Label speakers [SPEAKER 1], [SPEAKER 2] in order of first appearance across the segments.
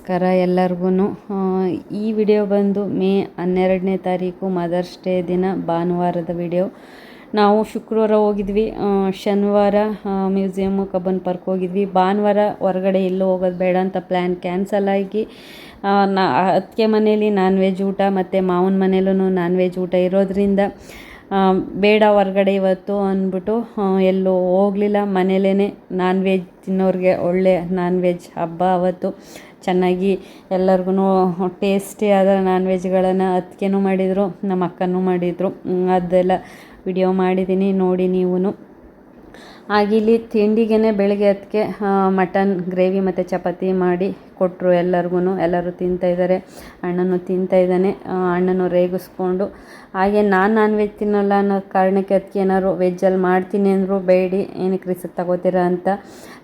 [SPEAKER 1] ನಮಸ್ಕಾರ ಎಲ್ಲರಿಗೂ. ಈ ವಿಡಿಯೋ ಬಂದು ಮೇ ಹನ್ನೆರಡನೇ ತಾರೀಕು, ಮದರ್ಸ್ ಡೇ ದಿನ, ಭಾನುವಾರದ ವಿಡಿಯೋ. ನಾವು ಶುಕ್ರವಾರ ಹೋಗಿದ್ವಿ. ಶನಿವಾರ ಮ್ಯೂಸಿಯಮ್ ಕಬ್ಬನ್ ಪಾರ್ಕ್ ಹೋಗಿದ್ವಿ. ಭಾನುವಾರ ಹೊರಗಡೆ ಎಲ್ಲೂ ಹೋಗೋದು ಬೇಡ ಅಂತ ಪ್ಲ್ಯಾನ್ ಕ್ಯಾನ್ಸಲ್ ಆಗಿ ನಾ ಅದಕ್ಕೆ ಮನೇಲಿ ನಾನ್ ವೆಜ್ ಊಟ, ಮತ್ತು ಮಾವನ ಮನೇಲೂ ನಾನ್ ವೆಜ್ ಊಟ ಇರೋದ್ರಿಂದ ಬೇಡ ಹೊರಗಡೆ ಇವತ್ತು ಅಂದ್ಬಿಟ್ಟು ಎಲ್ಲೂ ಹೋಗಲಿಲ್ಲ. ಮನೇಲೇ ನಾನ್ ವೆಜ್ ತಿನ್ನೋರಿಗೆ ಒಳ್ಳೆ ನಾನ್ ವೆಜ್ ಹಬ್ಬ ಅವತ್ತು. ಚೆನ್ನಾಗಿ ಎಲ್ಲರಿಗೂ ಟೇಸ್ಟಿಯಾದ ನಾನ್ ವೆಜ್ಗಳನ್ನು ಅತ್ತಿಗೆನೂ ಮಾಡಿದರು ನಮ್ಮ ಅಕ್ಕನೂ ಮಾಡಿದರು ಅದೆಲ್ಲ ವಿಡಿಯೋ ಮಾಡಿದ್ದೀನಿ ನೋಡಿ ನೀವೂ ಹಾಗೆ ಇಲ್ಲಿ ತಿಂಡಿಗೆ ಬೆಳಗ್ಗೆ ಅದಕ್ಕೆ ಮಟನ್, ಗ್ರೇವಿ ಮತ್ತು ಚಪಾತಿ ಮಾಡಿ ಕೊಟ್ಟರು ಎಲ್ಲರಿಗೂ ಎಲ್ಲರೂ ತಿಂತಾಯಿದ್ದಾರೆ ಅಣ್ಣನೂ ತಿಂತಾಯಿದ್ದಾನೆ ಅಣ್ಣನೂ ರೇಗಿಸ್ಕೊಂಡು. ಹಾಗೆ ನಾನು ನಾನ್ ವೆಜ್ ತಿನ್ನಲ್ಲ ಅನ್ನೋ ಕಾರಣಕ್ಕೆ ಅದಕ್ಕೆ ಏನಾದ್ರು ವೆಜ್ಜಲ್ಲಿ ಮಾಡ್ತೀನಿ ಅಂದರು ಬೇಡಿ, ಏನಕ್ಕೆ ರಿಸಕ್ ತಗೋತೀರಾ ಅಂತ.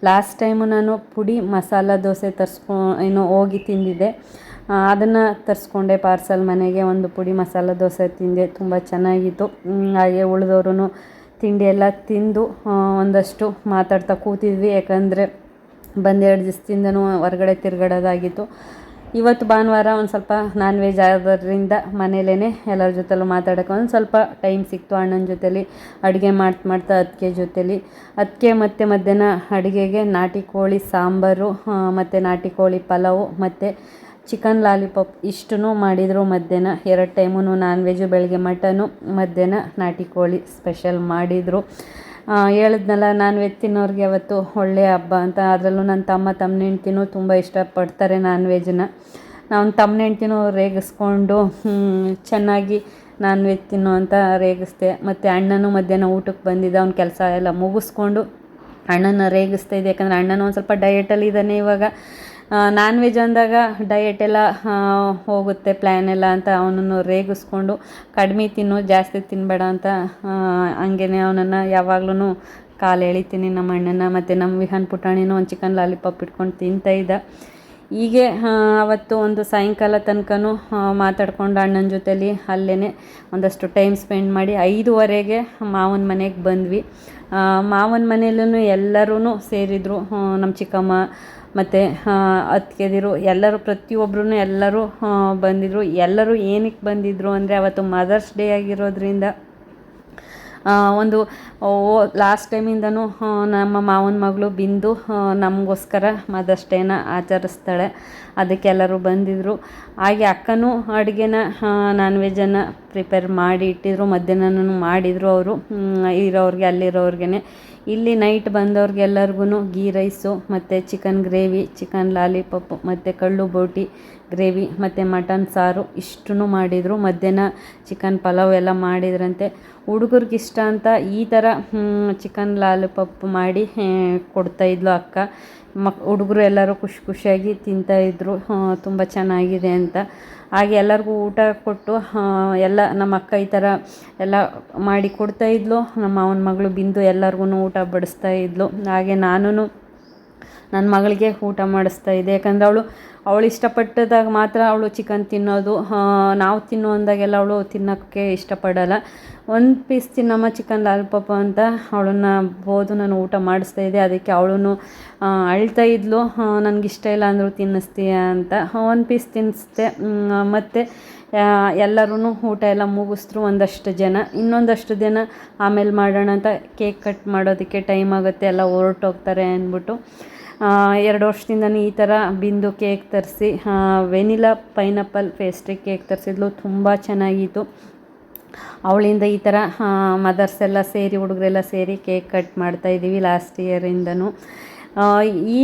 [SPEAKER 1] ಲಾಸ್ಟ್ ಟೈಮು ನಾನು ಪುಡಿ ಮಸಾಲ ದೋಸೆ ತರಿಸ್ಕೊ, ಏನು ಹೋಗಿ ತಿಂದಿದ್ದೆ. ಅದನ್ನು ತರಿಸ್ಕೊಂಡೆ ಪಾರ್ಸಲ್ ಮನೆಗೆ. ಒಂದು ಪುಡಿ ಮಸಾಲ ದೋಸೆ ತಿಂದೆ. ತುಂಬ ಚೆನ್ನಾಗಿತ್ತು. ಹಾಗೆ ಉಳಿದವರು ತಿಂಡಿ ಎಲ್ಲ ತಿಂದು ಒಂದಷ್ಟು ಮಾತಾಡ್ತಾ ಕೂತಿದ್ವಿ. ಯಾಕಂದರೆ ಬಂದೆರಡು ದಿವಸದಿಂದನೂ ಹೊರಗಡೆ ತಿರುಗಾಡೋದಾಗಿತ್ತು. ಇವತ್ತು ಭಾನುವಾರ ಒಂದು ಸ್ವಲ್ಪ ನಾನ್ ವೆಜ್ ಆಗೋದ್ರಿಂದ ಮನೇಲೇ ಎಲ್ಲರ ಜೊತೆಲೂ ಮಾತಾಡೋಕೆ ಒಂದು ಸ್ವಲ್ಪ ಟೈಮ್ ಸಿಕ್ತು ಅಣ್ಣನ ಜೊತೇಲಿ. ಅಡುಗೆ ಮಾಡ್ತಾ ಮಾಡ್ತಾ ಅದಕ್ಕೆ ಜೊತೇಲಿ. ಅದಕ್ಕೆ ಮತ್ತು ಮಧ್ಯಾಹ್ನ ಅಡುಗೆಗೆ ನಾಟಿ ಕೋಳಿ ಸಾಂಬಾರು ಮತ್ತು ನಾಟಿ ಕೋಳಿ ಪಲಾವು, ಮತ್ತು ಚಿಕನ್ ಲಾಲಿಪಾಪ್ ಇಷ್ಟು ಮಾಡಿದರು. ಮಧ್ಯಾಹ್ನ ಎರಡು ಟೈಮು ನಾನ್ ವೆಜ್ಜು ಬೆಳಗ್ಗೆ ಮಟನು, ಮಧ್ಯಾಹ್ನ ನಾಟಿ ಕೋಳಿ ಸ್ಪೆಷಲ್ ಮಾಡಿದರು. ಹೇಳಿದ್ನಲ್ಲ ನಾನ್ ವೆಜ್ ತಿನ್ನೋರಿಗೆ ಅವತ್ತು ಒಳ್ಳೆಯ ಹಬ್ಬ ಅಂತ. ಅದರಲ್ಲೂ ನನ್ನ ತಮ್ಮ ತಮ್ಮ ಹೆಂಡ್ತಿನೂ ತುಂಬ ಇಷ್ಟಪಡ್ತಾರೆ ನಾನ್ ವೆಜ್ನ ನಾನು ತಮ್ಮ ಹೆಂಡ್ತಿನೂ ರೇಗಿಸ್ಕೊಂಡು ಚೆನ್ನಾಗಿ ನಾನ್ ವೆಜ್ ತಿನ್ನು ಅಂತ ರೇಗಿಸ್ದೆ. ಮತ್ತು ಅಣ್ಣನೂ ಮಧ್ಯಾಹ್ನ ಊಟಕ್ಕೆ ಬಂದಿದ್ದ, ಅವ್ನ ಕೆಲಸ ಎಲ್ಲ ಮುಗಿಸ್ಕೊಂಡು ಅಣ್ಣನ ರೇಗಿಸ್ತಾ ಇದೆ ಯಾಕಂದರೆ ಅಣ್ಣನೂ ಒಂದು ಸ್ವಲ್ಪ ಡಯೆಟಲ್ಲಿ ಇದ್ದಾನೆ ಇವಾಗ. ನಾನ್ ವೆಜ್ ಅಂದಾಗ ಡಯೆಟ್ ಎಲ್ಲ ಹೋಗುತ್ತೆ ಪ್ಲ್ಯಾನ್ ಎಲ್ಲ ಅಂತ ಅವನನ್ನು ರೇಗಿಸ್ಕೊಂಡು ಕಡಿಮೆ ತಿನ್ನು, ಜಾಸ್ತಿ ತಿನ್ನಬೇಡ ಅಂತ ಹಂಗೇ ಅವನನ್ನು ಯಾವಾಗ್ಲೂ ಕಾಲು ಎಳಿತೀನಿ ನಮ್ಮ ಅಣ್ಣನ ಮತ್ತು ನಮ್ಮ ವಿಹಾನ್ ಪುಟಾಣಿನೂ ಒಂದು ಚಿಕನ್ ಲಾಲಿಪಾಪ್ ಇಟ್ಕೊಂಡು ತಿಂತಾ ಇದ್ದ. ಹೀಗೆ ಅವತ್ತು ಒಂದು ಸಾಯಂಕಾಲ ತನಕನೂ ಮಾತಾಡ್ಕೊಂಡು ಅಣ್ಣನ ಜೊತೆಲಿ ಅಲ್ಲೇ ಒಂದಷ್ಟು ಟೈಮ್ ಸ್ಪೆಂಡ್ ಮಾಡಿ ಐದುವರೆಗೆ ಮಾವನ ಮನೆಗೆ ಬಂದ್ವಿ. ಮಾವನ ಮನೆಯಲ್ಲೂ ಎಲ್ಲರೂ ಸೇರಿದರು ನಮ್ಮ ಚಿಕ್ಕಮ್ಮ ಮತ್ತು ಅತ್ತಿಗೆದಿರು, ಎಲ್ಲರೂ ಪ್ರತಿಯೊಬ್ಬರೂ ಎಲ್ಲರೂ ಬಂದಿದ್ದರು ಎಲ್ಲರೂ ಏನಕ್ಕೆ ಬಂದಿದ್ದರು ಅಂದರೆ ಅವತ್ತು ಮದರ್ಸ್ ಡೇ ಆಗಿರೋದ್ರಿಂದ ಒಂದು ಒಂದು ಲಾಸ್ಟ್ ಟೈಮಿಂದನೂ ನಮ್ಮ ಮಾವನ ಮಗಳು ಬಿಂದು ನಮಗೋಸ್ಕರ ಮದರ್ಸ್ ಡೇನ ಆಚರಿಸ್ತಾಳೆ. ಅದಕ್ಕೆಲ್ಲರೂ ಬಂದಿದ್ದರು ಹಾಗೆ ಅಕ್ಕನೂ ಅಡುಗೆನ ನಾನ್ ವೆಜ್ಜನ್ನು ಪ್ರಿಪೇರ್ ಮಾಡಿ ಇಟ್ಟಿದ್ರು, ಮಧ್ಯಾಹ್ನನೂ ಮಾಡಿದರು ಅವರು. ಇರೋರಿಗೆ ಅಲ್ಲಿರೋರ್ಗೆ ಇಲ್ಲಿ ನೈಟ್ ಬಂದವ್ರಿಗೆಲ್ಲರಿಗೂ ಗೀ ರೈಸು ಮತ್ತು ಚಿಕನ್ ಗ್ರೇವಿ ಚಿಕನ್ ಲಾಲಿಪಪ್ಪು ಮತ್ತು ಕಳ್ಳು ಬೋಟಿ ಗ್ರೇವಿ ಮತ್ತು ಮಟನ್ ಸಾರು ಇಷ್ಟು ಮಾಡಿದರು. ಮಧ್ಯಾಹ್ನ ಚಿಕನ್ ಪಲಾವ್ ಎಲ್ಲ ಮಾಡಿದ್ರಂತೆ. ಹುಡುಗರಿಗೆ ಇಷ್ಟ ಅಂತ ಈ ಥರ ಚಿಕನ್ ಲಾಲಿಪಾಪ್ ಮಾಡಿ ಕೊಡ್ತಾಯಿದ್ಲು ಅಕ್ಕ. ಮಕ್, ಹುಡುಗರು ಎಲ್ಲರೂ ಖುಷಿ ಖುಷಿಯಾಗಿ ತಿಂತಾಯಿದ್ರು ತುಂಬ ಚೆನ್ನಾಗಿದೆ ಅಂತ. ಹಾಗೆ ಎಲ್ಲರಿಗೂ ಊಟ ಕೊಟ್ಟು ಎಲ್ಲ ನಮ್ಮ ಅಕ್ಕ ಈ ಥರ ಎಲ್ಲ ಮಾಡಿ ಕೊಡ್ತಾಯಿದ್ಲು ನಮ್ಮ ಮಾವನ ಮಗಳು ಬಿಂದು ಎಲ್ಲರಿಗೂ ಊಟ ಬಡಿಸ್ತಾ ಇದ್ಲು. ಹಾಗೆ ನಾನು ನನ್ನ ಮಗಳಿಗೆ ಊಟ ಮಾಡಿಸ್ತಾ ಇದ್ದೆ. ಯಾಕಂದರೆ ಅವಳು ಅವಳು ಇಷ್ಟಪಟ್ಟದಾಗ ಮಾತ್ರ ಅವಳು ಚಿಕನ್ ತಿನ್ನೋದು. ನಾವು ತಿನ್ನು ಅಂದಾಗೆಲ್ಲ ಅವಳು ತಿನ್ನೋಕ್ಕೆ ಇಷ್ಟಪಡಲ್ಲ. ಒಂದು ಪೀಸ್ ತಿನ್ನಮ್ಮ ಚಿಕನ್ ಲಾಲಿಪಾಪ್ ಅಂತ ಅವಳನ್ನ ಬೋದು ನಾನು ಊಟ ಮಾಡಿಸ್ತಾ ಇದ್ದೆ. ಅದಕ್ಕೆ ಅವಳು ಅಳ್ತಾ ಇದ್ಲು. ನನಗೆ ಇಷ್ಟ ಇಲ್ಲ ಅಂದರೂ ತಿನ್ನಿಸ್ತೀಯ ಅಂತ. ಒಂದು ಪೀಸ್ ತಿನ್ನಿಸ್ದೆ ಮತ್ತು ಎಲ್ಲರೂ ಊಟ ಎಲ್ಲ ಮುಗಿಸಿದ್ರು ಒಂದಷ್ಟು ಜನ. ಇನ್ನೊಂದಷ್ಟು ಜನ ಆಮೇಲೆ ಮಾಡೋಣ ಅಂತ ಕೇಕ್ ಕಟ್ ಮಾಡೋದಕ್ಕೆ ಟೈಮ್ ಆಗುತ್ತೆ. ಎಲ್ಲ ಹೊರಟೋಗ್ತಾರೆ ಅಂದ್ಬಿಟ್ಟು. ಎರಡು ವರ್ಷದಿಂದನೂ ಈ ಥರ ಬಿಂದು ಕೇಕ್ ತರಿಸಿ ವೆನಿಲಾ ಪೈನಾಪಲ್ ಪೇಸ್ಟ್ರಿ ಕೇಕ್ ತರಿಸಿದ್ಲು, ತುಂಬ ಚೆನ್ನಾಗಿತ್ತು. ಅವಳಿಂದ ಈ ಥರ ಮದರ್ಸ್ ಎಲ್ಲ ಸೇರಿ, ಹುಡುಗರೆಲ್ಲ ಸೇರಿ ಕೇಕ್ ಕಟ್ ಮಾಡ್ತಾಯಿದ್ದೀವಿ ಲಾಸ್ಟ್ ಇಯರಿಂದನೂ. ಈ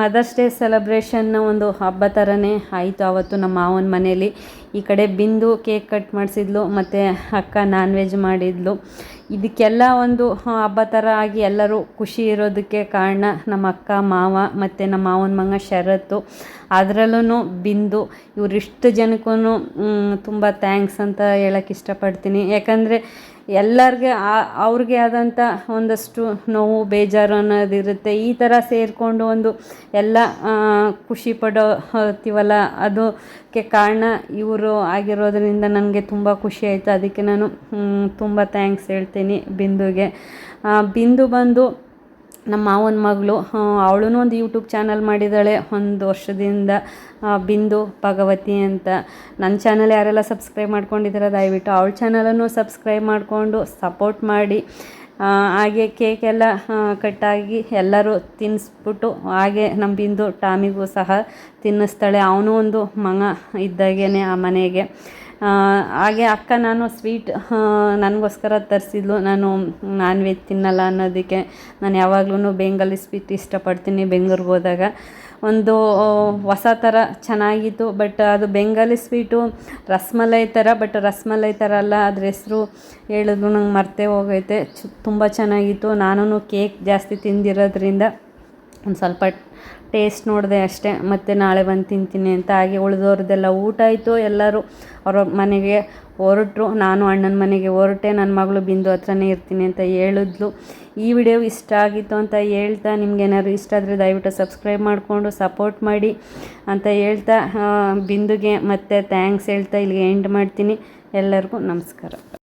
[SPEAKER 1] ಮದರ್ಸ್ ಡೇ ಸೆಲೆಬ್ರೇಷನ್ನ ಒಂದು ಹಬ್ಬ ಥರನೇ ಆಯಿತು ಆವತ್ತು ನಮ್ಮ ಮಾವನ ಮನೇಲಿ. ಈ ಕಡೆ ಬಿಂದು ಕೇಕ್ ಕಟ್ ಮಾಡಿಸಿದ್ಲು, ಮತ್ತು ಅಕ್ಕ ನಾನ್ ವೆಜ್ ಮಾಡಿದ್ಲು. ಇದಕ್ಕೆಲ್ಲ ಒಂದು ಹಬ್ಬ ಥರ ಆಗಿ ಎಲ್ಲರೂ ಖುಷಿ ಇರೋದಕ್ಕೆ ಕಾರಣ ನಮ್ಮ ಅಕ್ಕ, ಮಾವ ಮತ್ತು ನಮ್ಮ ಮಾವನ ಮಗ ಶರತ್ತು. ಅದರಲ್ಲೂ ಬಿಂದು, ಇವರಿಷ್ಟು ಜನಕ್ಕೂ ತುಂಬ ಥ್ಯಾಂಕ್ಸ್ ಅಂತ ಹೇಳಕ್ಕೆ ಇಷ್ಟಪಡ್ತೀನಿ. ಯಾಕಂದರೆ ಎಲ್ಲರಿಗೆ ಅವ್ರಿಗೆ ಆದಂಥ ಒಂದಷ್ಟು ನೋವು, ಬೇಜಾರು ಅನ್ನೋದಿರುತ್ತೆ ಈ ಥರ ಸೇರಿಕೊಂಡು ಒಂದು ಎಲ್ಲ ಖುಷಿ ಪಡೋ ಹತ್ತೀವಲ್ಲ ಅದಕ್ಕೆ ಕಾರಣ ಇವರು ಆಗಿರೋದ್ರಿಂದ ನನಗೆ ತುಂಬ ಖುಷಿ ಆಯಿತು. ಅದಕ್ಕೆ ನಾನು ತುಂಬ ಥ್ಯಾಂಕ್ಸ್ ಹೇಳ್ತೀನಿ. ಬಿಂದುಗೆ. ಆ, ಬಿಂದು ಬಂದು ನಮ್ಮ ಮಾವನ ಮಗಳು ಅವಳು ಒಂದು ಯೂಟ್ಯೂಬ್ ಚಾನಲ್ ಮಾಡಿದ್ದಾಳೆ. ಒಂದು ವರ್ಷದಿಂದ ಬಿಂದು ಭಗವತಿ ಅಂತ. ನನ್ನ ಚಾನಲ್ ಯಾರೆಲ್ಲ ಸಬ್ಸ್ಕ್ರೈಬ್ ಮಾಡ್ಕೊಂಡಿದ್ದೀರ ದಯವಿಟ್ಟು ಅವಳ ಚಾನಲನ್ನು ಸಬ್ಸ್ಕ್ರೈಬ್ ಮಾಡಿಕೊಂಡು ಸಪೋರ್ಟ್ ಮಾಡಿ. ಹಾಗೆ ಕೇಕ್ ಎಲ್ಲ ಆ, ಕಟ್ಟಾಗಿ ಎಲ್ಲರೂ ತಿನ್ನಿಸ್ಬಿಟ್ಟು ಹಾಗೆ ನಮ್ಮ ಬಿಂದು ಟಾಮಿಗೂ ಸಹ ತಿನ್ನಿಸ್ತಾಳೆ. ಅವನು ಒಂದು ಮಗ ಇದ್ದಾಗೇನೆ ಆ ಮನೆಗೆ. ಹಾಗೆ ಅಕ್ಕ ನಾನು ಸ್ವೀಟ್ ನನಗೋಸ್ಕರ ತರಿಸಿದ್ಲು. ನಾನು ನಾನ್ ವೆಜ್ ತಿನ್ನಲ್ಲ ಅನ್ನೋದಕ್ಕೆ. ನಾನು ಯಾವಾಗ್ಲೂ ಬೆಂಗಲಿ ಸ್ವೀಟ್ ಇಷ್ಟಪಡ್ತೀನಿ ಬೆಂಗ್ಳೂರಿಗೆ ಹೋದಾಗ. ಒಂದು ಹೊಸ ಥರ ಚೆನ್ನಾಗಿತ್ತು ಬಟ್ ಅದು ಬೆಂಗಾಲಿ ಸ್ವೀಟು ರಸ್ಮಲೈ ಥರ ಬಟ್ ರಸ್ಮಲೈ ಥರ ಅಲ್ಲ. ಅದ್ರ ಹೆಸರು ಹೇಳಿದ್ರು ನಂಗೆ ಮರ್ತೇ ಹೋಗೈತೆ. ಚು, ತುಂಬ ಚೆನ್ನಾಗಿತ್ತು. ನಾನು ಕೇಕ್ ಜಾಸ್ತಿ ತಿಂದಿರೋದ್ರಿಂದ ಒಂದು ಸ್ವಲ್ಪ ಟೇಸ್ಟ್ ನೋಡಿದೆ ಅಷ್ಟೇ. ಮತ್ತು ನಾಳೆ ಬಂದು ತಿಂತೀನಿ ಅಂತ ಹಾಗೆ ಉಳಿದವ್ರದ್ದೆಲ್ಲ ಊಟ ಆಯಿತು. ಎಲ್ಲರೂ ಅವ್ರ ಮನೆಗೆ ಹೊರಟ್ರು. ನಾನು ಅಣ್ಣನ ಮನೆಗೆ ಹೊರಟೆ. ನನ್ನ ಮಗಳು ಬಿಂದು ಹತ್ರನೇ ಇರ್ತೀನಿ ಅಂತ ಹೇಳಿದ್ಲು. ಈ ವಿಡಿಯೋ ಇಷ್ಟ ಆಗಿತ್ತು ಅಂತ ಹೇಳ್ತಾ, ನಿಮ್ಗೆ ಏನಾದ್ರು ಇಷ್ಟ ಆದರೆ ದಯವಿಟ್ಟು ಸಬ್ಸ್ಕ್ರೈಬ್ ಮಾಡಿಕೊಂಡು ಸಪೋರ್ಟ್ ಮಾಡಿ ಅಂತ ಹೇಳ್ತಾ ಬಿಂದುಗೆ ಮತ್ತೆ ಥ್ಯಾಂಕ್ಸ್ ಹೇಳ್ತಾ ಇಲ್ಲಿಗೆ ಎಂಡ್ ಮಾಡ್ತೀನಿ. ಎಲ್ಲರಿಗೂ ನಮಸ್ಕಾರ.